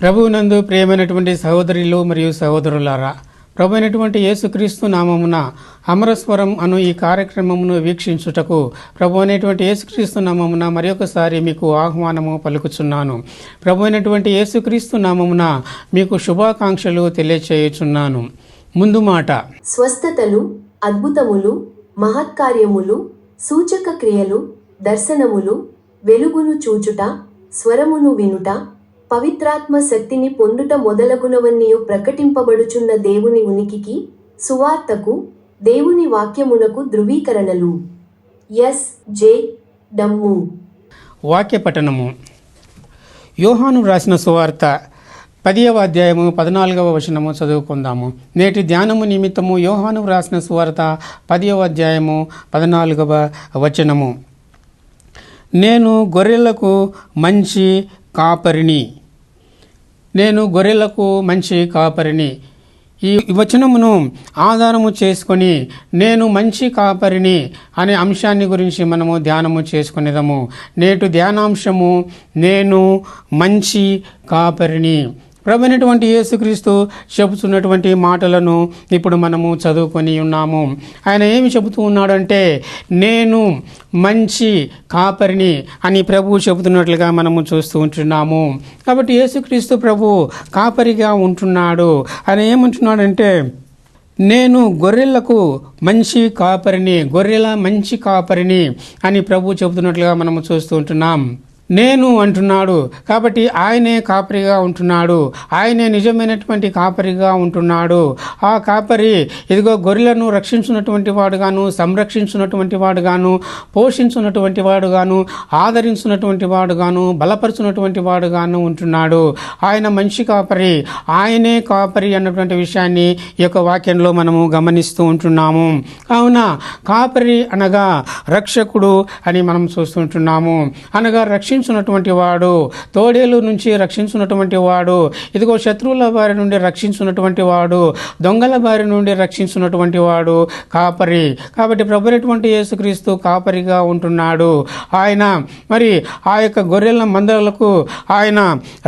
ప్రభువునందు ప్రియమైనటువంటి సహోదరులు మరియు సహోదరులారా ప్రభు అయినటువంటి యేసుక్రీస్తు నామమున అమరస్వరం అను ఈ కార్యక్రమమును వీక్షించుటకు ప్రభు అనేటువంటి యేసుక్రీస్తు నామమున మరి ఒకసారి మీకు ఆహ్వానము పలుకుచున్నాను. ప్రభు అయినటువంటి యేసుక్రీస్తు నామమున మీకు శుభాకాంక్షలు తెలియచేయుచున్నాను. ముందు మాట. స్వస్థతలు అద్భుతములు మహత్కార్యములు సూచక క్రియలు దర్శనములు వెలుగును చూచుట స్వరమును వినుట పవిత్రాత్మ శక్తిని పొందుట మొదలగునవన్నీ ప్రకటింపబడుచున్న దేవుని ఉనికికి సువార్తకు దేవుని వాక్యమునకు ధృవీకరణలు. ఎస్. జే. డమ్ము. వాక్య పఠనము. యోహాను రాసిన సువార్త పదియవ అధ్యాయము పద్నాలుగవ వచనము చదువుకుందాము. నేటి ధ్యానము నిమిత్తము యోహాను రాసిన సువార్త పదియవ అధ్యాయము పద్నాలుగవ వచనము. నేను గొర్రెలకు మంచి కాపరిని. నేను గొర్రెలకు మంచి కాపరిని. ఈ వచనమును ఆధారము చేసుకొని నేను మంచి కాపరిని అనే అంశాన్ని గురించి మనము ధ్యానము చేసుకునేదము. నేటి ధ్యానాంశము నేను మంచి కాపరిని. ప్రభునటువంటి యేసుక్రీస్తు చెబుతున్నటువంటి మాటలను ఇప్పుడు మనము చదువుకొని ఉన్నాము. ఆయన ఏమి చెబుతూ ఉన్నాడంటే నేను మంచి కాపరిని అని ప్రభువు చెబుతున్నట్లుగా మనము చూస్తూ ఉంటున్నాము. కాబట్టి యేసుక్రీస్తు ప్రభు కాపరిగా ఉంటున్నాడు. ఆయన ఏమంటున్నాడంటే నేను గొర్రెలకు మంచి కాపరిని గొర్రెల మంచి కాపరిని అని ప్రభు చెబుతున్నట్లుగా మనము చూస్తూ ఉంటున్నాం. నేను అంటున్నాడు. కాబట్టి ఆయనే కాపరిగా ఉంటున్నాడు. ఆయనే నిజమైనటువంటి కాపరిగా ఉంటున్నాడు. ఆ కాపరి ఇదిగో గొర్రెలను రక్షించున్నటువంటి వాడుగాను సంరక్షించున్నటువంటి వాడుగాను పోషించున్నటువంటి వాడుగాను ఆదరించున్నటువంటి వాడుగాను బలపరిచినటువంటి వాడుగాను ఉంటున్నాడు. ఆయన మంచి కాపరి. ఆయనే కాపరి అన్నటువంటి విషయాన్ని ఈ యొక్క వాక్యంలో మనము గమనిస్తూ ఉంటున్నాము. కావున కాపరి అనగా రక్షకుడు అని మనం చూస్తుంటున్నాము అనగా రక్షించున్నటువంటి వాడు తోడేలు నుంచి రక్షించున్నటువంటి వాడు ఇదిగో శత్రువుల బారి నుండి రక్షించున్నటువంటి వాడు దొంగల బారి నుండి రక్షించున్నటువంటి వాడు కాపరి. కాబట్టి ప్రభునటువంటి యేసుక్రీస్తు కాపరిగా ఉంటున్నాడు. ఆయన మరి ఆ యొక్క గొర్రెల మందలకు ఆయన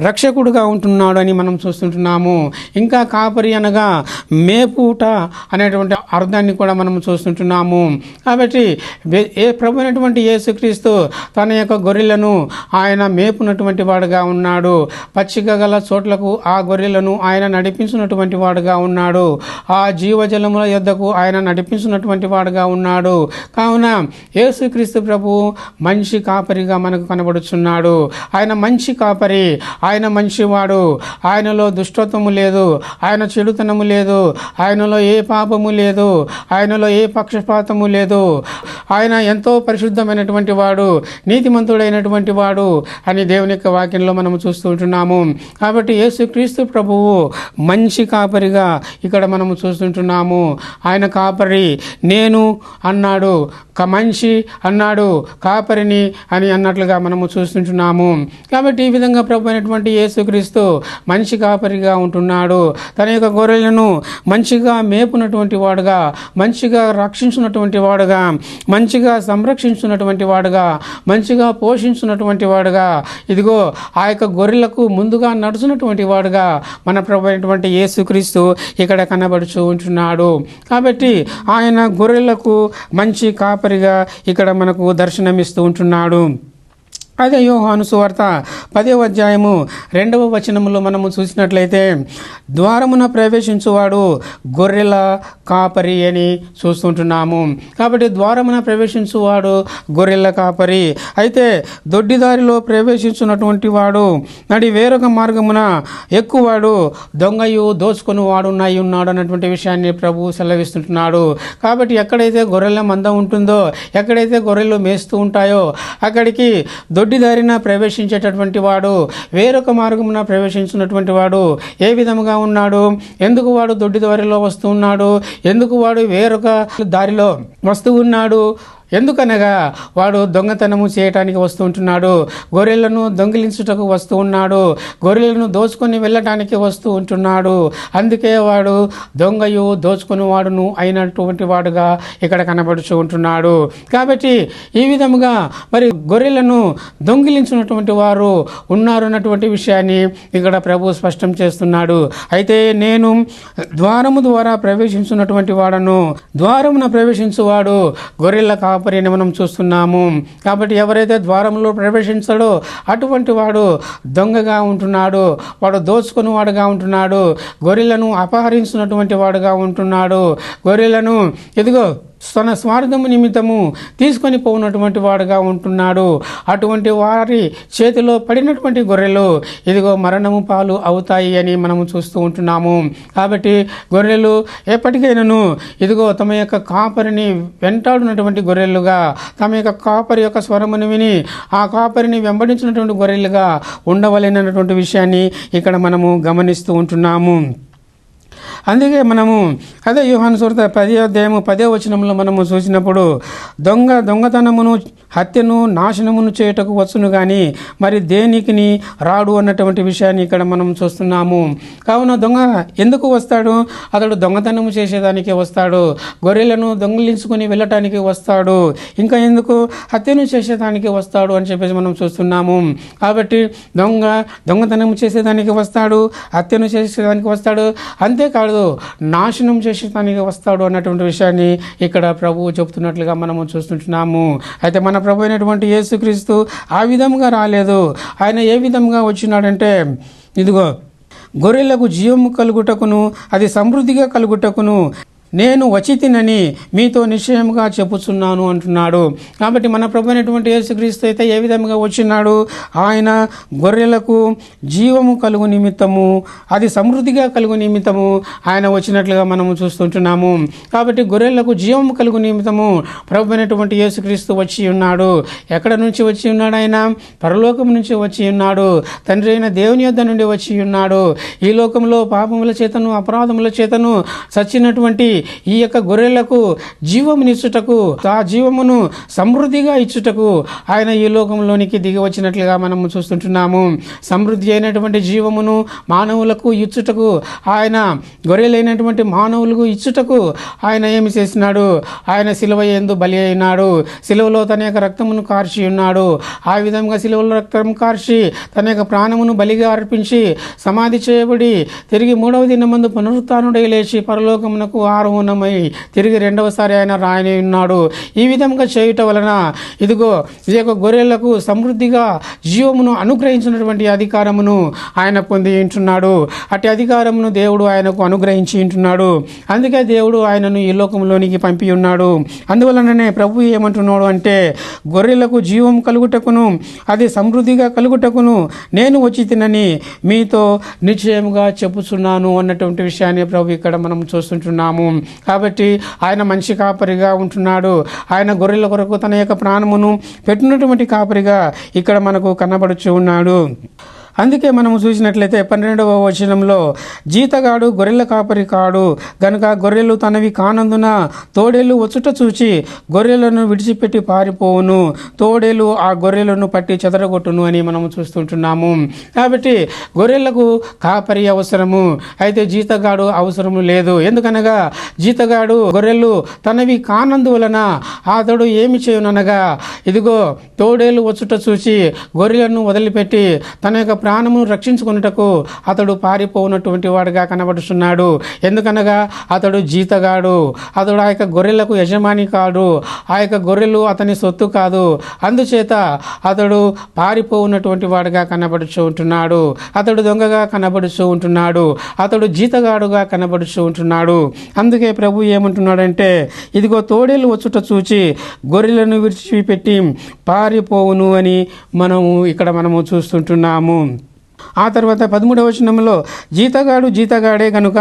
రక్షకుడుగా ఉంటున్నాడు అని మనం చూస్తుంటున్నాము. ఇంకా కాపరి అనగా మేపూట అనేటువంటి అర్థాన్ని కూడా మనం చూస్తుంటున్నాము. కాబట్టి ఏ ప్రభు అయినటువంటి యేసుక్రీస్తు తన యొక్క గొర్రెలను ఆయన మేపునటువంటి వాడుగా ఉన్నాడు. పచ్చిక గల చోట్లకు ఆ గొర్రెలను ఆయన నడిపించినటువంటి వాడుగా ఉన్నాడు. ఆ జీవజలముల యొద్దకు ఆయన నడిపించినటువంటి వాడుగా ఉన్నాడు. కావున యేసుక్రీస్తు ప్రభు మంచి కాపరిగా మనకు కనబడుచున్నాడు. ఆయన మంచి కాపరి. ఆయన మంచివాడు. ఆయనలో దుష్టత్వము లేదు. ఆయన చెడుతనము లేదు. ఆయనలో ఏ పాపము లేదు. ఆయనలో ఏ పక్షపాతము లేదు. ఆయన ఎంతో పరిశుద్ధమైనటువంటి వాడు. నీతిమంతుడైనటువంటి వాడు. అని దేవుని యొక్క వాక్యంలో మనం చూస్తూ ఉంటున్నాము. కాబట్టి యేసుక్రీస్తు ప్రభువు మంచి కాపరిగా ఇక్కడ మనము చూస్తుంటున్నాము. ఆయన కాపరి నేను అన్నాడు క మంచి అన్నాడు కాపరిని అని అన్నట్లుగా మనము చూస్తుంటున్నాము. కాబట్టి ఈ విధంగా ప్రభు అయినటువంటి యేసుక్రీస్తు మంచి కాపరిగా ఉంటున్నాడు. తన యొక్క గొర్రెలను మంచిగా మేపునటువంటి వాడుగా మంచిగా రక్షించున్నటువంటి వాడుగా మంచిగా సంరక్షించున్నటువంటి వాడుగా మంచిగా పోషించున్నటువంటి వాడుగా. ఇదిగో ఆ యొక్క గొర్రెలకు ముందుగా నడుచున్నటువంటి వాడుగా మన ప్రభు అయినటువంటి యేసుక్రీస్తు ఇక్కడ కనబడుచు ఉంటున్నాడు. కాబట్టి ఆయన గొర్రెలకు మంచి కాపరిగా ఇక్కడ మనకు దర్శనమిస్తూ ఉంటున్నాడు. అదే యోహాను సువార్త పదవ అధ్యాయము రెండవ వచనములో మనము చూసినట్లయితే ద్వారమున ప్రవేశించువాడు గొర్రెల కాపరి అని చూస్తుంటున్నాము. కాబట్టి ద్వారమున ప్రవేశించువాడు గొర్రెల కాపరి. అయితే దొడ్డిదారిలో ప్రవేశించున్నటువంటి వాడు నడి వేరొక మార్గమున ఎక్కువాడు దొంగయు దోచుకొని వాడు నై ఉన్నాడు అన్నటువంటి విషయాన్ని ప్రభు సెలవిస్తుంటున్నాడు. కాబట్టి ఎక్కడైతే గొర్రెల మంద ఉంటుందో ఎక్కడైతే గొర్రెలు మేస్తూ ఉంటాయో అక్కడికి దొడ్డిదారిన ప్రవేశించేటటువంటి వాడు వేరొక మార్గమున ప్రవేశించినటువంటి వాడు ఏ విధముగా ఉన్నాడు? ఎందుకు వాడు దొడ్డి దారిలో వస్తూ ఉన్నాడు? ఎందుకు వాడు వేరొక దారిలో వస్తూ ఉన్నాడు? ఎందుకనగా వాడు దొంగతనము చేయటానికి వస్తూ ఉంటున్నాడు గొర్రెలను దొంగిలించుటకు వస్తూ ఉన్నాడు గొర్రెలను దోచుకొని వెళ్ళటానికి వస్తూ ఉంటున్నాడు. అందుకే వాడు దొంగయు దోచుకుని వాడును అయినటువంటి వాడుగా ఇక్కడ కనబడుచు ఉంటున్నాడు. కాబట్టి ఈ విధముగా మరి గొర్రెలను దొంగిలించినటువంటి వారు ఉన్నారు అన్నటువంటి విషయాన్ని ఇక్కడ ప్రభు స్పష్టం చేస్తున్నాడు. అయితే నేను ద్వారము ద్వారా ప్రవేశించున్నటువంటి వాడను ద్వారమున ప్రవేశించువాడు గొర్రెల కా కాపరిని మనం చూస్తున్నాము. కాబట్టి ఎవరైతే ద్వారంలో ప్రవేశించాడో అటువంటి వాడు దొంగగా ఉంటున్నాడు వాడు దోచుకుని వాడుగా ఉంటున్నాడు గొర్రెలను అపహరించినటువంటి వాడుగా ఉంటున్నాడు. గొర్రెలను ఎదుగో తన స్వార్థము నిమిత్తము తీసుకొని పోనటువంటి వాడుగా ఉంటున్నాడు. అటువంటి వారి చేతిలో పడినటువంటి గొర్రెలు ఇదిగో మరణము పాలు అవుతాయి అని మనము చూస్తూ ఉంటున్నాము. కాబట్టి గొర్రెలు ఎప్పటికైనాను ఇదిగో తమ యొక్క కాపరిని వెంటాడున్నటువంటి గొర్రెలుగా తమ యొక్క కాపరి యొక్క స్వరమును విని ఆ కాపరిని వెంబడించినటువంటి గొర్రెలుగా ఉండవలెనటువంటి విషయాన్ని ఇక్కడ మనము గమనిస్తూ ఉంటున్నాము. అందుకే మనము అదే యోహాను సురత పదే అధ్యాయము పదే వచనంలో మనము చూసినప్పుడు దొంగ దొంగతనమును హత్యను నాశనమును చేయుటకు వచ్చును కానీ మరి దేనికిని రాడు అన్నటువంటి విషయాన్ని ఇక్కడ మనం చూస్తున్నాము. కావున దొంగ ఎందుకు వస్తాడు? అతడు దొంగతనము చేసేదానికి వస్తాడు. గొర్రెలను దొంగిలించుకుని వెళ్ళటానికి వస్తాడు. ఇంకా ఎందుకు? హత్యను చేసేదానికి వస్తాడు అని చెప్పేసి మనం చూస్తున్నాము. కాబట్టి దొంగ దొంగతనం చేసేదానికి వస్తాడు హత్యను చేసేదానికి వస్తాడు. అంతే అంతేకాదు నాశనం చేసేదానికి వస్తాడు అన్నటువంటి విషయాన్ని ఇక్కడ ప్రభువు చెబుతున్నట్లుగా మనము చూస్తుంటున్నాము. అయితే మన ప్రభు అయినటువంటి యేసుక్రీస్తు ఆ విధంగా రాలేదు. ఆయన ఏ విధంగా వచ్చినాడంటే ఇదిగో గొర్రెలకు జీవము కలుగుటకును అది సమృద్ధిగా కలుగుటకును నేను వచ్చితినని మీతో నిశ్చయముగా చెప్పుచున్నాను అంటున్నాడు. కాబట్టి మన ప్రభు అయినటువంటి యేసుక్రీస్తు అయితే ఏ విధంగా వచ్చినాడు? ఆయన గొర్రెలకు జీవము కలుగు నిమిత్తము అది సమృద్ధిగా కలుగు నిమిత్తము ఆయన వచ్చినట్లుగా మనము చూస్తుంటున్నాము. కాబట్టి గొర్రెలకు జీవము కలుగు నిమిత్తము ప్రభు అయినటువంటి యేసుక్రీస్తు వచ్చి ఉన్నాడు. ఎక్కడ నుంచి వచ్చి ఉన్నాడు ఆయన? పరలోకం నుంచి వచ్చి ఉన్నాడు. తండ్రి అయిన దేవుని యొద్ద నుండి వచ్చి ఉన్నాడు. ఈ లోకంలో పాపముల చేతను అపరాధముల చేతను చచ్చినటువంటి ఈ యొక్క గొర్రెలకు జీవమునిచ్చుటకు ఆ జీవమును సమృద్ధిగా ఇచ్చుటకు ఆయన ఈ లోకంలోనికి దిగి వచ్చినట్లుగా మనము చూస్తుంటున్నాము. సమృద్ధి అయినటువంటి జీవమును మానవులకు ఇచ్చుటకు ఆయన గొర్రెలైనటువంటి మానవులకు ఇచ్చుటకు ఆయన ఏమి చేసినాడు? ఆయన సిలువ ఎందు బలి అయినాడు. సిలువలో తన యొక్క రక్తమును కార్చి ఉన్నాడు. ఆ విధంగా సిలువలో రక్తం కార్చి తన యొక్క ప్రాణమును బలిగా అర్పించి సమాధి చేయబడి తిరిగి మూడవ దినమందు పునరుత్నుడై లేచి పరలోకమునకు ఆరోహణమై తిరిగి రెండవసారి ఆయన రాయని ఉన్నాడు. ఈ విధంగా చేయుట వలన ఇదిగో ఈ యొక్క గొర్రెలకు సమృద్ధిగా జీవమును అనుగ్రహించినటువంటి అధికారమును ఆయన పొంది ఉంటున్నాడు. అట్టి అధికారమును దేవుడు ఆయనకు అనుగ్రహించి ఉంటున్నాడు. అందుకే దేవుడు ఆయనను ఈ లోకంలోనికి పంపి ఉన్నాడు. అందువలననే ప్రభు ఏమంటున్నాడు అంటే గొర్రెలకు జీవం కలుగుటకును అది సమృద్ధిగా కలుగుటకును నేను వచ్చి తినని మీతో నిశ్చయముగా చెప్పుచున్నాను అన్నటువంటి విషయాన్ని ప్రభు ఇక్కడ మనం చూస్తుంటున్నాము. కాబట్టి ఆయన మంచి కాపరిగా ఉంటున్నాడు. ఆయన గొర్రెల కొరకు తన యొక్క ప్రాణమును పెట్టినటువంటి కాపరిగా ఇక్కడ మనకు కనబడుచు ఉన్నాడు. అందుకే మనం చూసినట్లయితే పన్నెండవ వచనంలో జీతగాడు గొర్రెల కాపరి కాడు గనుక గొర్రెలు తనవి కానందున తోడేలు వచ్చుట చూచి గొర్రెలను విడిచిపెట్టి పారిపోవును. తోడేలు ఆ గొర్రెలను పట్టి చెదరగొట్టును అని మనం చూస్తుంటున్నాము. కాబట్టి గొర్రెలకు కాపరి అవసరము. అయితే జీతగాడు అవసరము లేదు. ఎందుకనగా జీతగాడు గొర్రెలు తనవి కానందువలన అతడు ఏమి చేయుననగా ఇదిగో తోడేలు వచ్చుట చూసి గొర్రెలను వదిలిపెట్టి తన యొక్క ప్రాణమును రక్షించుకున్నటకు అతడు పారిపోనటువంటి వాడుగా కనబడుతున్నాడు ఎందుకనగా అతడు జీతగాడు. అతడు ఆ యొక్క గొర్రెలకు యజమాని కాడు. ఆ యొక్క గొర్రెలు అతని సొత్తు కాదు. అందుచేత అతడు పారిపోనటువంటి వాడుగా కనబడుచూ ఉంటున్నాడు. అతడు దొంగగా కనబడుచూ ఉంటున్నాడు. అతడు జీతగాడుగా కనబడుచూ ఉంటున్నాడు. అందుకే ప్రభు ఏమంటున్నాడంటే ఇదిగో తోడేలు వచ్చుట చూచి గొర్రెలను విడిచిపెట్టి పారిపోవును అని మనము ఇక్కడ మనము చూస్తుంటున్నాము. ఆ తర్వాత పదమూడవ వచనంలో జీతగాడు జీతగాడే కనుక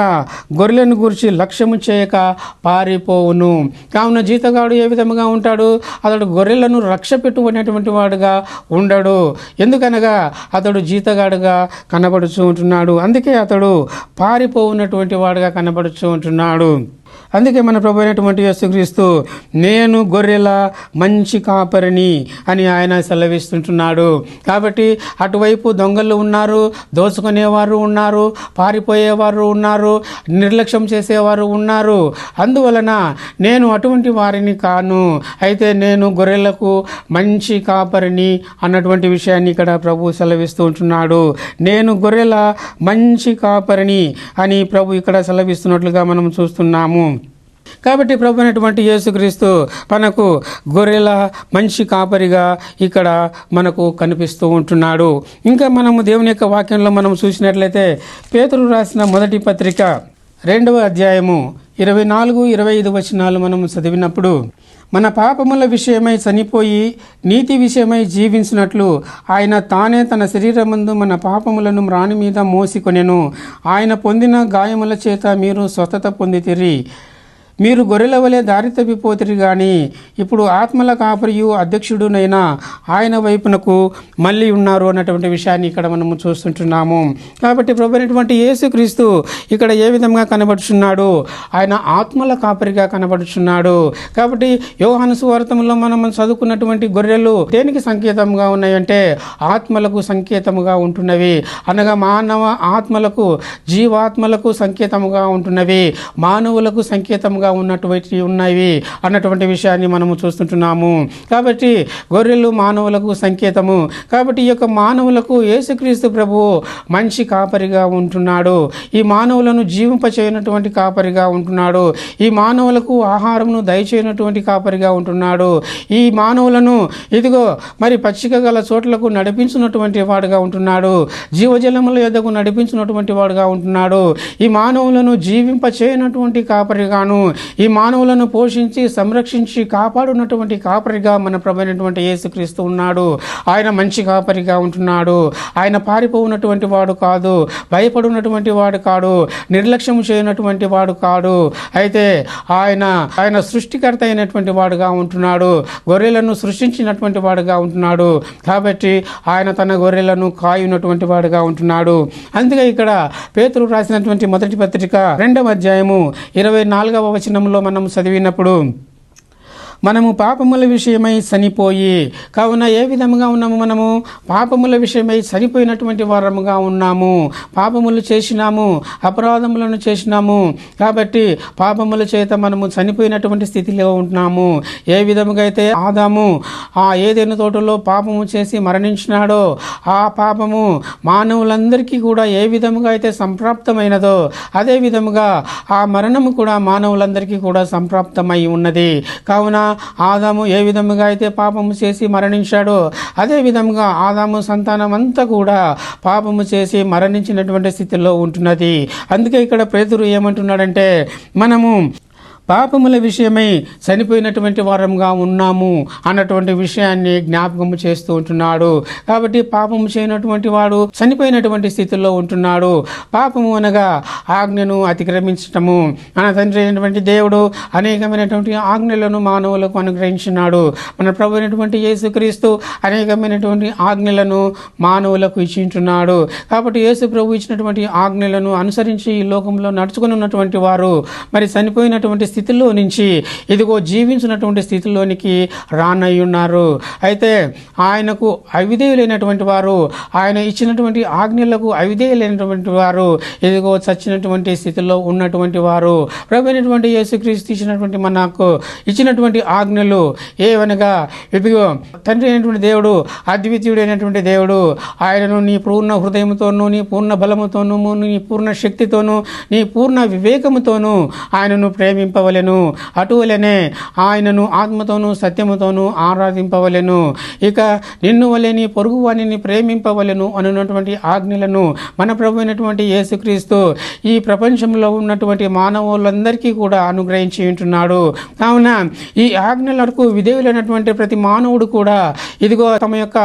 గొర్రెలను గురించి లక్ష్యము చేయక పారిపోవును. కావున జీతగాడు ఏ విధముగా ఉంటాడు? అతడు గొర్రెలను రక్ష పెట్టుకునేటువంటి వాడుగా ఉండడు. ఎందుకనగా అతడు జీతగాడుగా కనబడుచూ ఉంటున్నాడు. అందుకే అతడు పారిపోవున్నటువంటి వాడుగా కనబడుచూ ఉంటున్నాడు. అందుకే మన ప్రభు అయినటువంటి యేసుక్రీస్తు నేను గొర్రెల మంచి కాపరిని అని ఆయన సెలవిస్తుంటున్నాడు. కాబట్టి అటువైపు దొంగలు ఉన్నారు దోచుకునేవారు ఉన్నారు పారిపోయేవారు ఉన్నారు నిర్లక్ష్యం చేసేవారు ఉన్నారు. అందువలన నేను అటువంటి వారిని కాను. అయితే నేను గొర్రెలకు మంచి కాపరిని అన్నటువంటి విషయాన్ని ఇక్కడ ప్రభు సెలవిస్తూ ఉంటున్నాడు. నేను గొర్రెల మంచి కాపరిని అని ప్రభు ఇక్కడ సెలవిస్తున్నట్లుగా మనం చూస్తున్నాము. కాబట్టి ప్రభు అయినటువంటి యేసుక్రీస్తు మనకు గొర్రెల మంచి కాపరిగా ఇక్కడ మనకు కనిపిస్తూ ఉంటున్నాడు. ఇంకా మనము దేవుని యొక్క వాక్యంలో మనం చూసినట్లయితే పేతురు రాసిన మొదటి పత్రిక రెండవ అధ్యాయము ఇరవై నాలుగు ఇరవై ఐదు వచనాలు మనం చదివినప్పుడు మన పాపముల విషయమై చనిపోయి నీతి విషయమై జీవించినట్లు ఆయన తానే తన శరీరమందు మన పాపములను రాణి మీద మోసికొనెను ఆయన పొందిన గాయముల చేత మీరు స్వస్థత పొందితిరి. మీరు గొర్రెల వలె దారి తప్పిపోతురు కానీ ఇప్పుడు ఆత్మల కాపరియు అధ్యక్షుడునైన ఆయన వైపునకు మళ్ళీ ఉన్నారు అన్నటువంటి విషయాన్ని ఇక్కడ మనము చూస్తుంటున్నాము. కాబట్టి ప్రభు యేసుక్రీస్తు ఇక్కడ ఏ విధంగా కనబడుచున్నాడు? ఆయన ఆత్మల కాపరిగా కనబడుచున్నాడు. కాబట్టి యోహాను సువార్తంలో మనం చదువుకున్నటువంటి గొర్రెలు దేనికి సంకేతంగా ఉన్నాయంటే ఆత్మలకు సంకేతముగా ఉంటున్నవి. అనగా మానవ ఆత్మలకు జీవాత్మలకు సంకేతముగా ఉంటున్నవి. మానవులకు సంకేతముగా ఉన్నటువంటి ఉన్నవి అన్నటువంటి విషయాన్ని మనము చూస్తుంటున్నాము. కాబట్టి గొర్రెలు మానవులకు సంకేతము. కాబట్టి ఈ యొక్క మానవులకు యేసుక్రీస్తు ప్రభువు మంచి కాపరిగా ఉంటున్నాడు. ఈ మానవులను జీవింపచేయనటువంటి కాపరిగా ఉంటున్నాడు. ఈ మానవులకు ఆహారమును దయచేయనటువంటి కాపరిగా ఉంటున్నాడు. ఈ మానవులను ఇదిగో మరి పచ్చిక గల చోట్లకు నడిపించినటువంటి వాడుగా ఉంటున్నాడు. జీవజలముల యొద్దకు నడిపించినటువంటి వాడుగా ఉంటున్నాడు. ఈ మానవులను జీవింపచేయనటువంటి కాపరిగాను ఈ మానవులను పోషించి సంరక్షించి కాపాడున్నటువంటి కాపరిగా మన ప్రభైనటువంటి యేసుక్రీస్తు ఉన్నాడు. ఆయన మంచి కాపరిగా ఉంటున్నాడు. ఆయన పారిపోనటువంటి వాడు కాదు భయపడున్నటువంటి వాడు కాడు నిర్లక్ష్యం చేయనటువంటి వాడు కాడు. అయితే ఆయన ఆయన సృష్టికర్త అయినటువంటి వాడుగా ఉంటున్నాడు. గొర్రెలను సృష్టించినటువంటి వాడుగా ఉంటున్నాడు. కాబట్టి ఆయన తన గొర్రెలను కాయునటువంటి వాడుగా ఉంటున్నాడు. అందుకే ఇక్కడ పేతురు రాసినటువంటి మొదటి పత్రిక రెండవ అధ్యాయము ఇరవై నాలుగవ వచనంలో మనం చదివినప్పుడు మనము పాపముల విషయమై చనిపోయి కావున ఏ విధముగా ఉన్నాము మనము? పాపముల విషయమై చనిపోయినటువంటి వారముగా ఉన్నాము. పాపములు చేసినాము అపరాధములను చేసినాము. కాబట్టి పాపముల చేత మనము చనిపోయినటువంటి స్థితిలో ఉంటున్నాము. ఏ విధముగా అయితే ఆదాము ఆ ఏదైనా తోటలో పాపము చేసి మరణించినాడో ఆ పాపము మానవులందరికీ కూడా ఏ విధముగా అయితే సంప్రాప్తమైనదో అదే విధముగా ఆ మరణము కూడా మానవులందరికీ కూడా సంప్రాప్తమై ఉన్నది. కావున ఆదాము ఏ విధముగా అయితే పాపము చేసి మరణించాడో అదే విధముగా ఆదాము సంతానం అంతా కూడా పాపము చేసి మరణించినటువంటి స్థితిలో ఉంటున్నది. అందుకే ఇక్కడ పేదరు ఏమంటున్నాడంటే మనము పాపముల విషయమై చనిపోయినటువంటి వారంగా ఉన్నాము అన్నటువంటి విషయాన్ని జ్ఞాపకము చేస్తూ ఉంటున్నాడు. కాబట్టి పాపము చేయనటువంటి వాడు చనిపోయినటువంటి స్థితిలో ఉంటున్నాడు. పాపము అనగా ఆజ్ఞను అతిక్రమించటము. మన తండ్రి అయినటువంటి దేవుడు అనేకమైనటువంటి ఆజ్ఞలను మానవులకు అనుగ్రహించినాడు. మన ప్రభు అయినటువంటి యేసుక్రీస్తు అనేకమైనటువంటి ఆజ్ఞలను మానవులకు ఇచ్చింటున్నాడు. కాబట్టి యేసు ప్రభు ఇచ్చినటువంటి ఆజ్ఞలను అనుసరించి ఈ లోకంలో నడుచుకుని ఉన్నటువంటి వారు మరి చనిపోయినటువంటి స్థితిలో నుంచి ఇదిగో జీవించినటువంటి స్థితిలోనికి రానయ్యి ఉన్నారు అయితే ఆయనకు అవిధేయులైనటువంటి వారు ఆయన ఇచ్చినటువంటి ఆజ్ఞలకు అవిధేయులైనటువంటి వారు ఇదిగో చచ్చినటువంటి స్థితిలో ఉన్నటువంటి వారు ప్రభుత్వటువంటి యేసుక్రీస్తు ఇచ్చినటువంటి మనకు ఇచ్చినటువంటి ఆజ్ఞలు ఏవనగా ఇదిగో తండ్రి అయినటువంటి దేవుడు అద్వితీయుడైనటువంటి దేవుడు ఆయనను నీ పూర్ణ హృదయంతోనూ నీ పూర్ణ బలముతోనూ నీ పూర్ణ శక్తితోనూ నీ పూర్ణ వివేకముతోనూ ఆయనను ప్రేమింపవలెను అటువలనే ఆయనను ఆత్మతోనూ సత్యముతోనూ ఆరాధింపవలెను. ఇక నిన్ను వలెని పొరుగు వాణిని ప్రేమింపవలెను అనున్నటువంటి ఆజ్ఞలను మన ప్రభు అయినటువంటి యేసుక్రీస్తు ఈ ప్రపంచంలో ఉన్నటువంటి మానవులందరికీ కూడా అనుగ్రహించి ఉంటున్నాడు. కావున ఈ ఆజ్ఞలకు విధేయులైనటువంటి ప్రతి మానవుడు కూడా ఇదిగో తమ యొక్క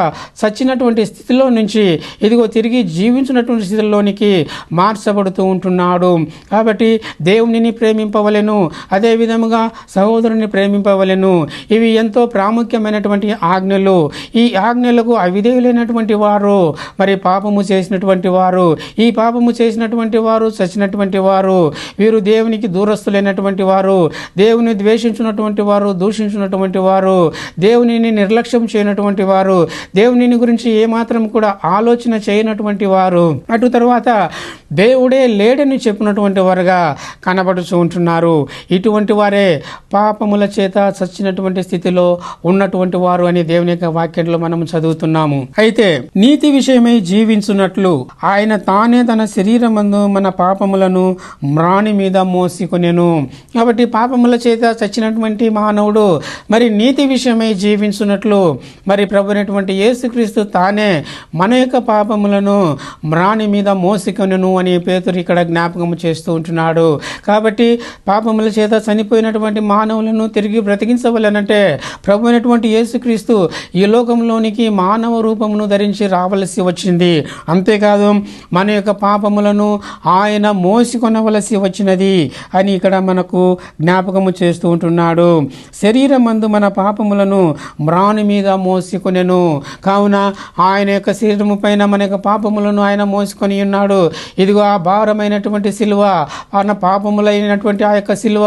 సచ్చినటువంటి స్థితిలో నుంచి ఇదిగో తిరిగి జీవించినటువంటి స్థితిలోనికి మార్చబడుతూ ఉంటున్నాడు. కాబట్టి దేవునిని ప్రేమింపవలెను అదే విధముగా సహోదరుని ప్రేమింపవలెను. ఇవి ఎంతో ప్రాముఖ్యమైనటువంటి ఆజ్ఞలు. ఈ ఆజ్ఞలకు అవిధేయులైనటువంటి వారు మరి పాపము చేసినటువంటి వారు ఈ పాపము చేసినటువంటి వారు చచ్చినటువంటి వారు వీరు దేవునికి దూరస్తులైనటువంటి వారు దేవుని ద్వేషించినటువంటి వారు దూషించినటువంటి వారు దేవునిని నిర్లక్ష్యం చేయనటువంటి వారు దేవునిని గురించి ఏమాత్రం కూడా ఆలోచన చేయనటువంటి వారు. అటు తర్వాత దేవుడే లేడని చెప్పినటువంటి వారుగా కనబడుచు ఉంటున్నారు. ఇటువంటి వారే పాపముల చేత చచ్చినటువంటి స్థితిలో ఉన్నటువంటి వారు అని దేవుని యొక్క వాక్యంలో మనం చదువుతున్నాము. అయితే నీతి విషయమై జీవించున్నట్లు ఆయన తానే తన శరీరమందు మన పాపములను మ్రాణి మీద మోసికొనెను. కాబట్టి పాపముల చేత చచ్చినటువంటి మానవుడు మరి నీతి విషయమై జీవించున్నట్లు మరి ప్రభునటువంటి యేసుక్రీస్తు తానే మన యొక్క పాపములను మ్రాణి మీద మోసికొనెను అని పేతురు ఇక్కడ జ్ఞాపకం చేస్తూ ఉంటున్నాడు. కాబట్టి పాపముల చేత చనిపోయినటువంటి మానవులను తిరిగి బ్రతికించవలనంటే ప్రభు అయినటువంటి యేసుక్రీస్తు ఈ లోకంలోనికి మానవ రూపమును ధరించి రావలసి వచ్చింది. అంతేకాదు మన యొక్క పాపములను ఆయన మోసికొనవలసి వచ్చినది అని ఇక్కడ మనకు జ్ఞాపకము చేస్తూ ఉంటున్నాడు. శరీరమందు మన పాపములను మ్రాని మీద మోసికొనెను. కావున ఆయన యొక్క శరీరము పైన మన యొక్క పాపములను ఆయన మోసుకొని ఉన్నాడు. ఇదిగో ఆ భారమైనటువంటి సిలువ ఆయన పాపములైనటువంటి ఆ యొక్క సిలువ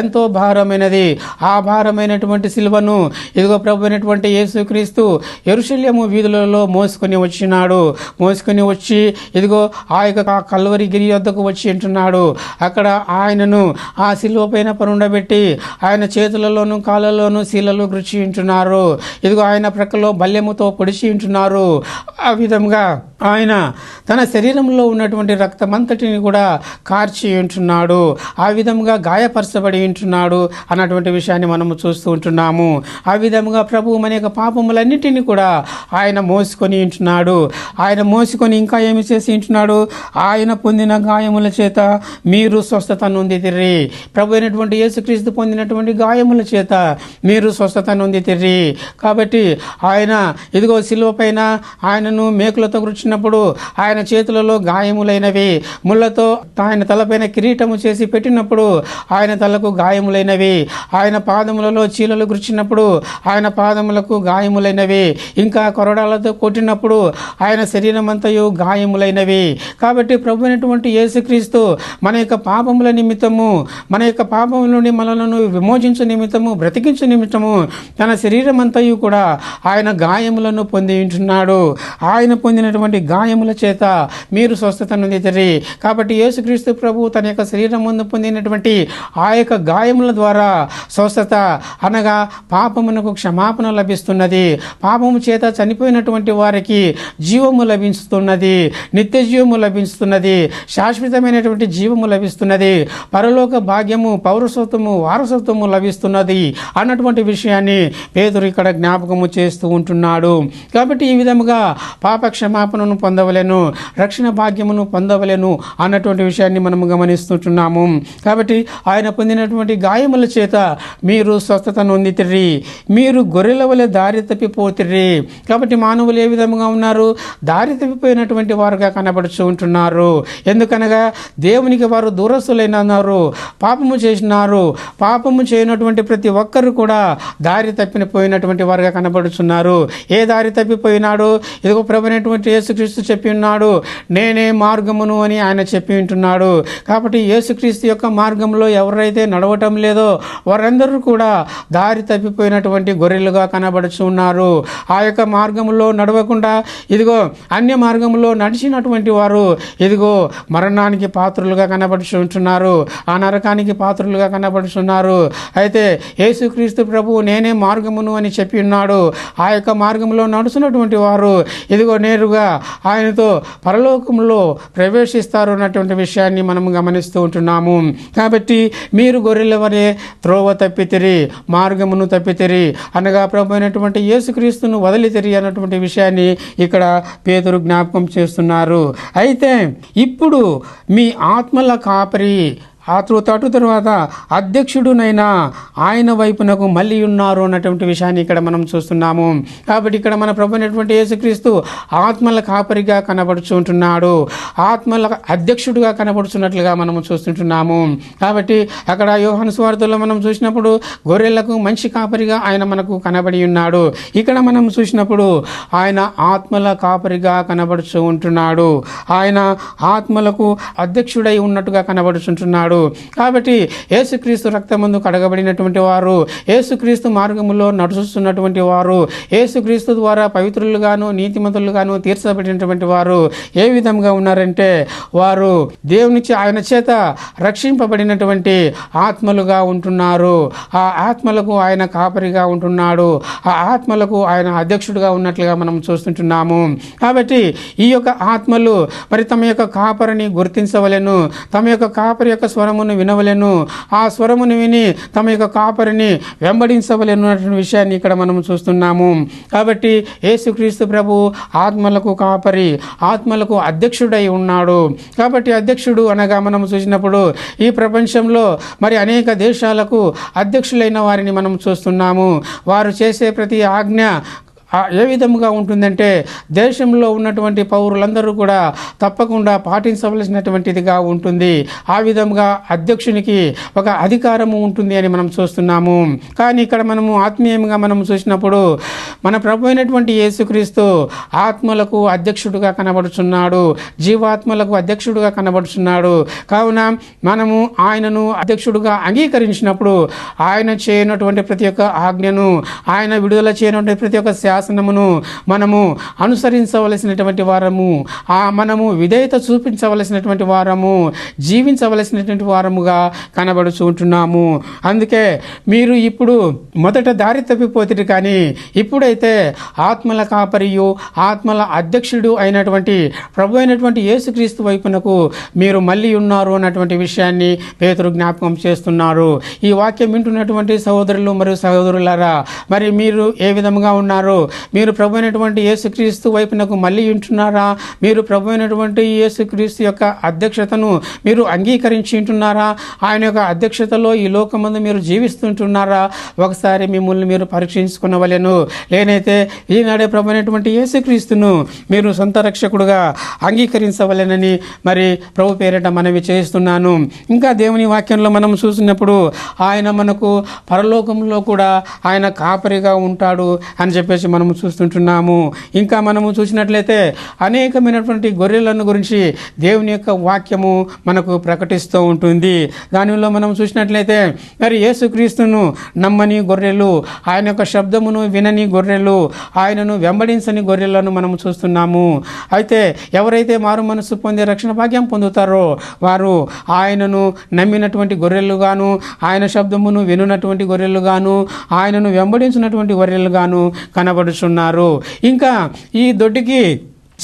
ఎంతో భారమైనది. ఆ భారమైనటువంటి శిల్వను ఇదిగో ప్రభు అయినటువంటి యేసుక్రీస్తు ఎరుశల్యము వీధులలో మోసుకొని వచ్చినాడు. మోసుకొని వచ్చి ఇదిగో ఆ యొక్క కల్వరి గిరి వద్దకు వచ్చి ఉంటున్నాడు అక్కడ ఆయనను ఆ శిల్వ పైన పరుండబెట్టి ఆయన చేతులలోను కాళ్ళలోను శీలలు గుచ్చి ఉంటున్నారు ఇదిగో ఆయన ప్రక్కలో బల్యముతో పొడిచి ఉంటున్నారు ఆ విధంగా ఆయన తన శరీరంలో ఉన్నటువంటి రక్తమంతటిని కూడా కార్చి ఉంటున్నాడు. ఆ విధంగా గాయపరచబడి ఉంటున్నాడు అన్నటువంటి విషయాన్ని మనము చూస్తూ ఉంటున్నాము. ఆ విధంగా ప్రభు మన యొక్క పాపములన్నిటిని కూడా ఆయన మోసుకొని ఉంటున్నాడు. ఆయన మోసుకొని ఇంకా ఏమి చేసి ఉంటున్నాడు? ఆయన పొందిన గాయముల చేత మీరు స్వస్థత నొందితిర్రి ప్రభు అయినటువంటి యేసుక్రీస్తు పొందినటువంటి గాయముల చేత మీరు స్వస్థత నొందితిర్రి కాబట్టి ఆయన ఇదిగో శిలువ పైన ఆయనను మేకులతో చూసినప్పుడు ఆయన చేతులలో గాయములైనవి ముళ్ళతో ఆయన తలపైన కిరీటము చేసి పెట్టినప్పుడు ఆయన తలకు గాయములైనవి ఆయన పాదములలో చీలలు గురిచినప్పుడు ఆయన పాదములకు గాయములైనవి ఇంకా కొరడాలతో కొట్టినప్పుడు ఆయన శరీరం అంతయు గాయములైనవి. కాబట్టి ప్రభు అయినటువంటి యేసుక్రీస్తు మన యొక్క పాపముల నిమిత్తము మన యొక్క పాపముల నుండి మనలను విమోచించు నిమిత్తము బ్రతికించు నిమిత్తము తన శరీరం అంతయు కూడా ఆయన గాయములను పొంది ఉంటున్నాడు ఆయన పొందినటువంటి గాయముల చేత మీరు స్వస్థత నొందితరి. కాబట్టి యేసుక్రీస్తు ప్రభు తన యొక్క శరీరం ముందు పొందినటువంటి ఆ యొక్క గాయముల ద్వారా స్వస్థత అనగా పాపమునకు క్షమాపణ లభిస్తున్నది. పాపము చేత చనిపోయినటువంటి వారికి జీవము లభిస్తున్నది. నిత్య జీవము లభిస్తున్నది. శాశ్వతమైనటువంటి జీవము లభిస్తున్నది. పరలోక భాగ్యము పౌరసత్వము వారసత్వము లభిస్తున్నది అన్నటువంటి విషయాన్ని పేదరు ఇక్కడ జ్ఞాపకము చేస్తూ ఉంటున్నాడు. కాబట్టి ఈ విధముగా పాప క్షమాపణ రక్షణను పొందవలేను రక్షణ భాగ్యమును పొందవలేను అన్నటువంటి విషయాన్ని మనం గమనిస్తుంటున్నాము. కాబట్టి ఆయన పొందినటువంటి గాయముల చేత మీరు స్వస్థత నొందితిర్రి మీరు గొర్రెల వలె దారి తప్పిపోతిరి కాబట్టి మానవులు ఏ విధముగా ఉన్నారు? దారి తప్పిపోయినటువంటి వారుగా కనబడుచు ఉంటున్నారు. ఎందుకనగా దేవునికి వారు దూరస్తులైనారు పాపము చేసినారు. పాపము చేయనటువంటి ప్రతి ఒక్కరు కూడా దారి తప్పిపోయినటువంటి వారుగా కనబడుచున్నారు. ఏ దారి తప్పిపోయినాడు? ఇదిగో ప్రభునటువంటి యేసుక్రీస్తు చెప్పి ఉన్నాడు నేనే మార్గమును అని ఆయన చెప్పి ఉంటున్నాడు కాబట్టి యేసుక్రీస్తు యొక్క మార్గంలో ఎవరైతే నడవటం లేదో వారందరూ కూడా దారి తప్పిపోయినటువంటి గొర్రెలుగా కనబడుచు ఉన్నారు. ఆ యొక్క మార్గంలో నడవకుండా ఇదిగో అన్య మార్గంలో నడిచినటువంటి వారు ఇదిగో మరణానికి పాత్రులుగా కనబడుచుంటున్నారు ఆ నరకానికి పాత్రులుగా కనబడుచున్నారు అయితే యేసుక్రీస్తు ప్రభు నేనే మార్గమును అని చెప్పి ఉన్నాడు. ఆ యొక్క మార్గంలో నడుచున్నటువంటి వారు ఇదిగో నేరుగా ఆయనతో పరలోకంలో ప్రవేశిస్తారు అన్నటువంటి విషయాన్ని మనం గమనిస్తూ ఉంటున్నాము. కాబట్టి మీరు గొర్రెలవనే త్రోవ తప్పితిరి మార్గమును తప్పితిరి అనగా ప్రభు అయినటువంటి యేసుక్రీస్తును వదిలితిరి అన్నటువంటి విషయాన్ని ఇక్కడ పేదరు జ్ఞాపకం చేస్తున్నారు. అయితే ఇప్పుడు మీ ఆత్మల కాపరి ఆ తృ- తర్వాత అధ్యక్షుడునైనా ఆయన వైపునకు మళ్ళీ ఉన్నారు అన్నటువంటి విషయాన్ని ఇక్కడ మనం చూస్తున్నాము. కాబట్టి ఇక్కడ మన ప్రభు అయినటువంటి యేసుక్రీస్తు ఆత్మల కాపరిగా కనబడుచుంటున్నాడు ఆత్మల అధ్యక్షుడుగా కనబడుచున్నట్లుగా మనము చూస్తుంటున్నాము. కాబట్టి అక్కడ యోహన్ స్వార్థలో మనం చూసినప్పుడు గొర్రెలకు మంచి కాపరిగా ఆయన మనకు కనబడి ఉన్నాడు. ఇక్కడ మనం చూసినప్పుడు ఆయన ఆత్మల కాపరిగా కనబడుచు ఉంటున్నాడు. ఆయన ఆత్మలకు అధ్యక్షుడై ఉన్నట్టుగా కనబడుచుంటున్నాడు. కాబట్టి యేసుక్రీస్తు రక్తమందు కడగబడినటువంటి వారు యేసుక్రీస్తు మార్గములో నడుస్తున్నటువంటి వారు యేసుక్రీస్తు ద్వారా పవిత్రులుగాను నీతిమంతులుగాను తీర్చబడినటువంటి వారు ఏ విధంగా ఉన్నారంటే వారు దేవునిచ్చి ఆయన చేత రక్షింపబడినటువంటి ఆత్మలుగా ఉంటున్నారు. ఆ ఆత్మలకు ఆయన కాపరిగా ఉంటున్నాడు. ఆ ఆత్మలకు ఆయన అధ్యక్షుడిగా ఉన్నట్లుగా మనం చూస్తుంటున్నాము. కాబట్టి ఈ యొక్క ఆత్మలు మరి తమ యొక్క కాపరిని గుర్తించవలెను. తమ యొక్క కాపరి యొక్క స్వరమును వినవలెను. ఆ స్వరమును విని తమ యొక్క కాపరిని వెంబడించవలెను అన్నటువంటి విషయాన్ని ఇక్కడ మనం చూస్తున్నాము. కాబట్టి యేసుక్రీస్తు ప్రభు ఆత్మలకు కాపరి ఆత్మలకు అధ్యక్షుడై ఉన్నాడు. కాబట్టి అధ్యక్షుడు అనగా మనం చూసినప్పుడు ఈ ప్రపంచంలో మరి అనేక దేశాలకు అధ్యక్షులైన వారిని మనం చూస్తున్నాము. వారు చేసే ప్రతి ఆజ్ఞ ఏ విధముగా ఉంటుందంటే దేశంలో ఉన్నటువంటి పౌరులందరూ కూడా తప్పకుండా పాటించవలసినటువంటిదిగా ఉంటుంది. ఆ విధముగా అధ్యక్షునికి ఒక అధికారము ఉంటుంది అని మనం చూస్తున్నాము. కానీ ఇక్కడ మనము ఆత్మీయంగా మనం చూసినప్పుడు మన ప్రభు అయినటువంటి యేసుక్రీస్తు ఆత్మలకు అధ్యక్షుడుగా కనబడుచున్నాడు. జీవాత్మలకు అధ్యక్షుడుగా కనబడుచున్నాడు. కావున మనము ఆయనను అధ్యక్షుడుగా అంగీకరించినప్పుడు ఆయన చేయనటువంటి ప్రతి ఒక్క ఆజ్ఞను ఆయన విడుదల చేయనటువంటి ప్రతి ఒక్క శాసనమును మనము అనుసరించవలసినటువంటి వారము ఆ మనము విధేయత చూపించవలసినటువంటి వారము జీవించవలసినటువంటి వారముగా కనబడుచు ఉంటున్నాము. అందుకే మీరు ఇప్పుడు మొదట దారి తప్పిపోతుంది కానీ ఇప్పుడైతే ఆత్మల కాపరియు ఆత్మల అధ్యక్షుడు అయినటువంటి ప్రభు అయినటువంటి యేసుక్రీస్తు వైపునకు మీరు మళ్ళీ ఉన్నారు అన్నటువంటి విషయాన్ని పేతురు జ్ఞాపకం చేస్తున్నారు. ఈ వాక్యం వింటున్నటువంటి సహోదరులు మరియు సహోదరులారా మరి మీరు ఏ విధంగా ఉన్నారు? మీరు ప్రభు అయినటువంటి యేసుక్రీస్తు వైపునకు మళ్ళీ ఉంటున్నారా మీరు ప్రభు అయినటువంటి యేసుక్రీస్తు యొక్క అధ్యక్షతను మీరు అంగీకరించి ఉంటున్నారా ఆయన యొక్క అధ్యక్షతలో ఈ లోకమందు మీరు జీవిస్తుంటున్నారా? ఒకసారి మిమ్మల్ని మీరు పరీక్షించుకునవలెను. లేనైతే ఈనాడే ప్రభు అయినటువంటి యేసుక్రీస్తును మీరు సొంత రక్షకుడుగా అంగీకరించవలెనని మరి ప్రభు పేరిట మనవి చేస్తున్నాను. ఇంకా దేవుని వాక్యంలో మనం చూసినప్పుడు ఆయన మనకు పరలోకంలో కూడా ఆయన కాపరిగా ఉంటాడు అని చెప్పేసి మనము చూస్తుంటున్నాము. ఇంకా మనము చూసినట్లయితే అనేకమైనటువంటి గొర్రెలను గురించి దేవుని యొక్క వాక్యము మనకు ప్రకటిస్తూ ఉంటుంది. దానిలో మనం చూసినట్లయితే మరి యేసుక్రీస్తును నమ్మని గొర్రెలు ఆయన యొక్క శబ్దమును వినని గొర్రెలు ఆయనను వెంబడించని గొర్రెలను మనం చూస్తున్నాము. అయితే ఎవరైతే మారు మనసు పొందే రక్షణ భాగ్యం పొందుతారో వారు ఆయనను నమ్మినటువంటి గొర్రెలుగాను ఆయన శబ్దమును వినున్నటువంటి గొర్రెలుగాను ఆయనను వెంబడించినటువంటి గొర్రెలుగాను కనబడుచున్నారు ఇంకా ఈ దొడ్డికి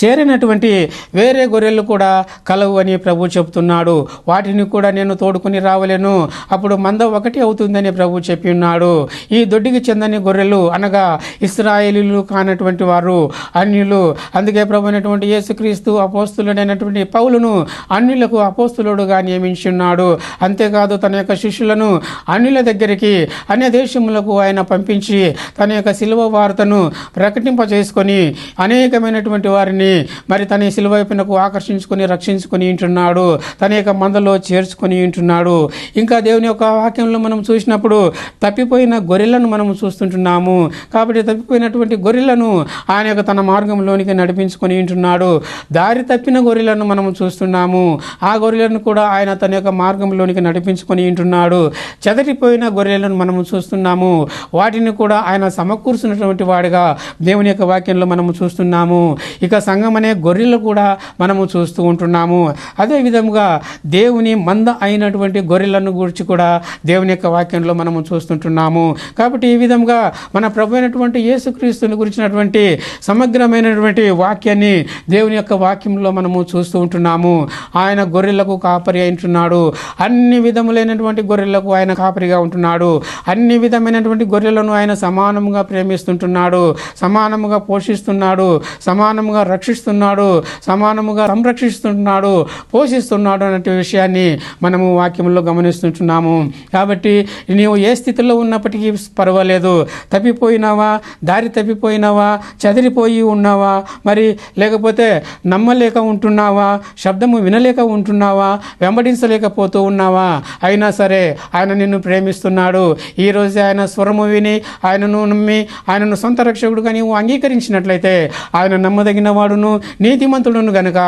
చేరినటువంటి వేరే గొర్రెలు కూడా కలవు అని ప్రభు చెప్తున్నాడు. వాటిని కూడా నేను తోడుకుని రావలేను. అప్పుడు మంద ఒకటి అవుతుందని ప్రభు చెప్పి ఉన్నాడు. ఈ దొడ్డికి చెందని గొర్రెలు అనగా ఇస్రాయేలీలు కానటువంటి వారు అన్యులు. అందుకే ప్రభు అయినటువంటి యేసుక్రీస్తు అపోస్తులుడైనటువంటి పౌలను అన్యులకు అపోస్తులుడుగా నియమించున్నాడు. అంతేకాదు తన యొక్క శిష్యులను అన్యుల దగ్గరికి అన్య దేశములకు ఆయన పంపించి తన యొక్క శిలువ వార్తను ప్రకటింపజేసుకొని అనేకమైనటువంటి వారిని మరి తన శిలువైపునకు ఆకర్షించుకొని రక్షించుకొని ఉంటున్నాడు తన యొక్క మందలో చేర్చుకొని ఉంటున్నాడు ఇంకా దేవుని యొక్క వాక్యంలో మనం చూసినప్పుడు తప్పిపోయిన గొర్రెలను మనం చూస్తుంటున్నాము. కాబట్టి తప్పిపోయినటువంటి గొర్రెలను ఆయన యొక్క తన మార్గంలోనికి నడిపించుకొని ఉంటున్నాడు దారి తప్పిన గొర్రెలను మనం చూస్తున్నాము. ఆ గొర్రెలను కూడా ఆయన తన యొక్క మార్గంలోనికి నడిపించుకొని ఉంటున్నాడు చెదరిపోయిన గొర్రెలను మనం చూస్తున్నాము. వాటిని కూడా ఆయన సమకూర్చున్నటువంటి వాడిగా దేవుని యొక్క వాక్యంలో మనం చూస్తున్నాము. ఇక సంఘం అనే గొర్రెలు కూడా మనము చూస్తూ ఉంటున్నాము. అదే విధముగా దేవుని మంద అయినటువంటి గొర్రెలను గురించి కూడా దేవుని యొక్క వాక్యంలో మనము చూస్తుంటున్నాము. కాబట్టి ఈ విధంగా మన ప్రభు అయినటువంటి యేసుక్రీస్తుని గురించినటువంటి సమగ్రమైనటువంటి వాక్యాన్ని దేవుని యొక్క వాక్యంలో మనము చూస్తూ ఉంటున్నాము. ఆయన గొర్రెలకు కాపరి ఉంటున్నాడు అన్ని విధములైనటువంటి గొర్రెలకు ఆయన కాపరిగా ఉంటున్నాడు. అన్ని విధమైనటువంటి గొర్రెలను ఆయన సమానముగా ప్రేమిస్తుంటున్నాడు. సమానముగా పోషిస్తున్నాడు. సమానముగా రక్ష రక్షిస్తున్నాడు సమానముగా సంరక్షిస్తున్నాడు పోషిస్తున్నాడు అనే విషయాన్ని మనము వాక్యంలో గమనిస్తుంటున్నాము. కాబట్టి నీవు ఏ స్థితిలో ఉన్నప్పటికీ పర్వాలేదు. తప్పిపోయినావా? దారి తప్పిపోయినావా? చదిరిపోయి ఉన్నావా? మరి లేకపోతే నమ్మలేక ఉంటున్నావా? శబ్దము వినలేక ఉంటున్నావా? వెంబడించలేకపోతూ ఉన్నావా? అయినా సరే ఆయన నిన్ను ప్రేమిస్తున్నాడు. ఈరోజు ఆయన స్వరము విని ఆయనను నమ్మి ఆయనను సొంత రక్షకుడుగా నీవు అంగీకరించినట్లయితే ఆయన నమ్మదగిన వాడును నీతిమంతుడును గనుక.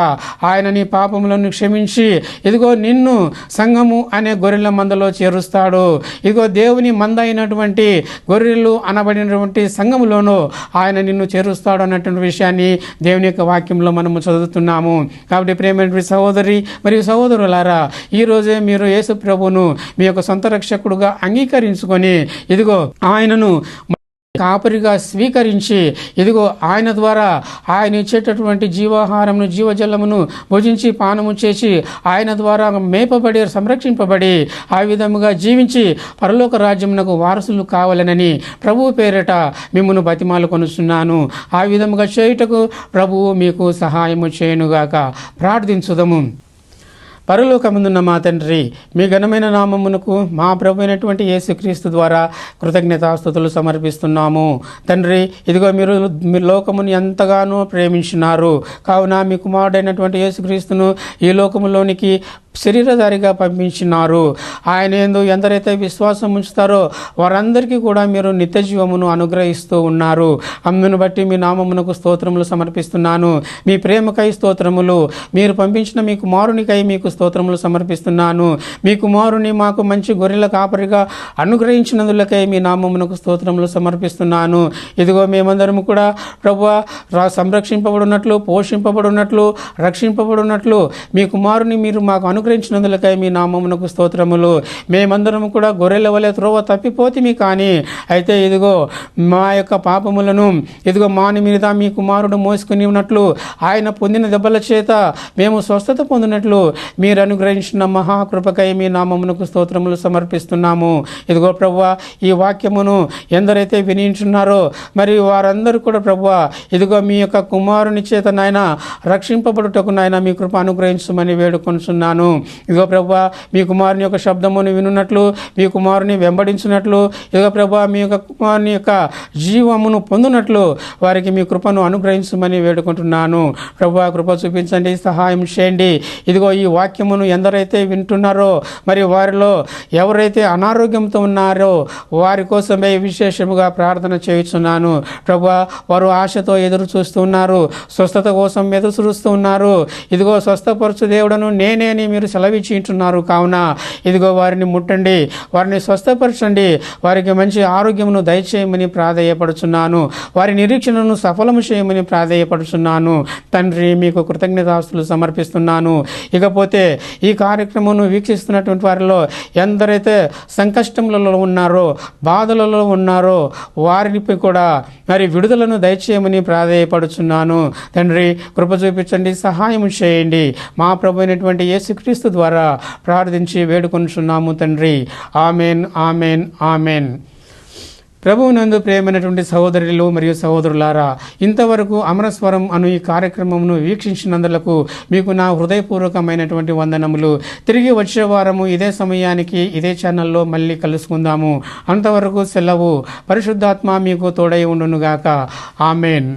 ఆయన నీ పాపములను క్షమించి ఇదిగో నిన్ను సంఘము అనే గొర్రెల మందలో చేరుస్తాడు. ఇదిగో దేవుని మంద అయినటువంటి గొర్రెలు అనబడినటువంటి సంఘములోనూ ఆయన నిన్ను చేరుస్తాడు అన్నటువంటి విషయాన్ని దేవుని యొక్క వాక్యంలో మనము చదువుతున్నాము. కాబట్టి ప్రేమైనటువంటి సహోదరి మరియు సహోదరులారా ఈ రోజే మీరు యేసు ప్రభును మీ యొక్క సొంత రక్షకుడుగా అంగీకరించుకొని ఇదిగో ఆయనను కాపరిగా స్వీకరించి ఇదిగో ఆయన ద్వారా ఆయన ఇచ్చేటటువంటి జీవాహారమును జీవజలమును భుజించి పానము చేసి ఆయన ద్వారా మేపబడి సంరక్షింపబడి ఆ విధముగా జీవించి పరలోక రాజ్యమునకు వారసులు కావాలనని ప్రభువు పేరిట మిమ్మల్ని బతిమాలు కొనుస్తున్నాను ఆ విధముగా చేయుటకు ప్రభువు మీకు సహాయము చేయనుగాక. ప్రార్థించుదము. పరలోకముందున్న మా తండ్రి మీ ఘనమైన నామమునకు మా ప్రభు అయినటువంటి యేసుక్రీస్తు ద్వారా కృతజ్ఞతాస్థుతులు సమర్పిస్తున్నాము. తండ్రి ఇదిగో మీరు మీ లోకమును ఎంతగానో ప్రేమించినారు. కావున మీ కుమారుడైనటువంటి యేసుక్రీస్తును ఈ లోకములోనికి శరీరధారిగా పంపించినారు. ఆయన ఎందు ఎందరైతే విశ్వాసం ఉంచుతారో వారందరికీ కూడా మీరు నిత్య జీవమును అనుగ్రహిస్తూ ఉన్నారు. అందును బట్టి మీ నామమునకు స్తోత్రములు సమర్పిస్తున్నాను. మీ ప్రేమకై స్తోత్రములు. మీరు పంపించిన మీ కుమారునికై మీకు స్తోత్రములు సమర్పిస్తున్నాను. మీ కుమారుని మాకు మంచి గొర్రెల కాపరిగా అనుగ్రహించినందులకై మీ నామమునకు స్తోత్రములు సమర్పిస్తున్నాను. ఇదిగో మేమందరము కూడా ప్రభు సంరక్షింపబడినట్లు పోషింపబడినట్లు రక్షింపబడినట్లు మీ కుమారుని మీరు మాకు అను అనుగ్రహించినందులకై మీ నామమునకు స్తోత్రములు. మేమందరము కూడా గొర్రెల వలె త్రోవ తప్పిపోతిమి కానీ అయితే ఇదిగో మా యొక్క పాపములను ఇదిగో మాని మీద మీ కుమారుడు మోసుకుని ఉన్నట్లు ఆయన పొందిన దెబ్బల చేత మేము స్వస్థత పొందినట్లు మీరు అనుగ్రహించిన మహాకృపకై మీ నామమునకు స్తోత్రములు సమర్పిస్తున్నాము. ఇదిగో ప్రభు ఈ వాక్యమును ఎందరైతే వినించున్నారో మరి వారందరూ కూడా ప్రభు ఇదిగో మీ యొక్క కుమారుని చేత నాయన రక్షింపబడుటకు నాయన మీ కృప అనుగ్రహించమని వేడుకొనుచున్నాను. ఇదిగో ప్రభా మీ కుమారుని యొక్క శబ్దమును వినున్నట్లు మీ కుమారుని వెంబడించినట్లు ఇదిగో ప్రభువా మీ యొక్క కుమారుని యొక్క జీవమును పొందినట్లు వారికి మీ కృపను అనుగ్రహించమని వేడుకుంటున్నాను. ప్రభువా కృప చూపించండి సహాయం చేయండి. ఇదిగో ఈ వాక్యమును ఎందరైతే వింటున్నారో మరి వారిలో ఎవరైతే అనారోగ్యంతో ఉన్నారో వారి కోసమే విశేషముగా ప్రార్థన చేయుచున్నాను. ప్రభా వారు ఆశతో ఎదురు చూస్తున్నారు స్వస్థత కోసం ఎదురు చూస్తున్నారు ఇదిగో స్వస్థపరచు దేవుడను నేనే మీరు మీరు సెలవిచ్చి ఉంటున్నారు కావున ఇదిగో వారిని ముట్టండి వారిని స్వస్థపరచండి వారికి మంచి ఆరోగ్యమును దయచేయమని ప్రాధేయపడుచున్నాను వారి నిరీక్షణను సఫలము చేయమని ప్రాధేయపడుచున్నాను. తండ్రి మీకు కృతజ్ఞతాస్తులు సమర్పిస్తున్నాను. ఇకపోతే ఈ కార్యక్రమం వీక్షిస్తున్నటువంటి వారిలో ఎందరైతే సంకష్టములలో ఉన్నారో బాధలలో ఉన్నారో వారిని కూడా మరి విడుదలను దయచేయమని ప్రాధేయపడుచున్నాను. తండ్రి కృప చూపించండి సహాయం చేయండి. మా ప్రభు అయినటువంటి యేసుక్రీస్తు ద్వారా ప్రార్థించి వేడుకొనుచున్నాము తండ్రి. Amen amen amen. ప్రభువునందు ప్రేమైనటువంటి సహోదరులు మరియు సహోదరులారా ఇంతవరకు అమరస్వరం అను ఈ కార్యక్రమమును వీక్షించినందులకు మీకు నా హృదయపూర్వకమైనటువంటి వందనములు. తిరిగి వచ్చే వారము ఇదే సమయానికి ఇదే ఛానల్లో మళ్ళీ కలుసుకుందాము. అంతవరకు సెలవు. పరిశుద్ధాత్మ మీకు తోడై ఉండునుగాక. ఆమెన్.